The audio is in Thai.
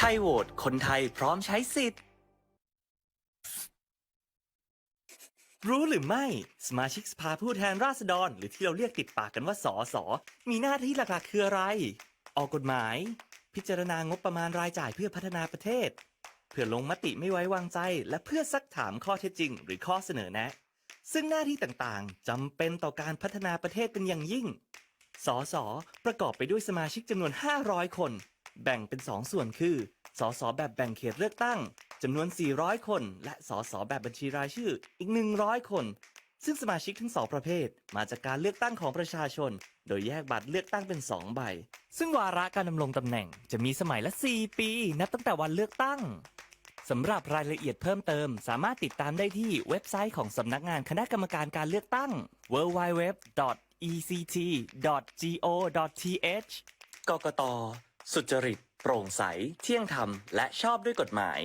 ไทยโหวตคนไทยพร้อมใช้สิทธิ์ รู้หรือไม่ สมาชิกสภาผู้แทนราษฎร หรือที่เราเรียกติดปากกันว่าสอสอมีหน้าที่หลักๆคืออะไร ออกกฎหมาย พิจารณางบประมาณรายจ่ายเพื่อพัฒนาประเทศ เพื่อลงมติไม่ไว้วางใจ และเพื่อซักถามข้อเท็จจริง หรือข้อเสนอแนะ ซึ่งหน้าที่ต่างๆจำเป็นต่อการพัฒนาประเทศเป็นอย่างยิ่งสสประกอบไปด้วยสมาชิกจำนวน 500 คน แบ่งเป็น 2 ส่วนคือ สสแบบแบ่งเขตเลือกตั้งจำนวน 400 คน และสสแบบบัญชีรายชื่ออีก 100 คน ซึ่งสมาชิกทั้งสองประเภท มาจากการเลือกตั้งของประชาชน โดยแยกบัตรเลือกตั้งเป็น 2 ใบ ซึ่งวาระการดำรงตำแหน่งจะมีสมัยละ 4 ปี นับตั้งแต่วันเลือกตั้งสำหรับรายละเอียดเพิ่มเติม สามารถติดตามได้ที่เว็บไซต์ของสำนักงานคณะกรรมการการเลือกตั้ง www.ect.go.th กกต สุจริต โปร่งใส เที่ยงธรรม และชอบด้วยกฎหมาย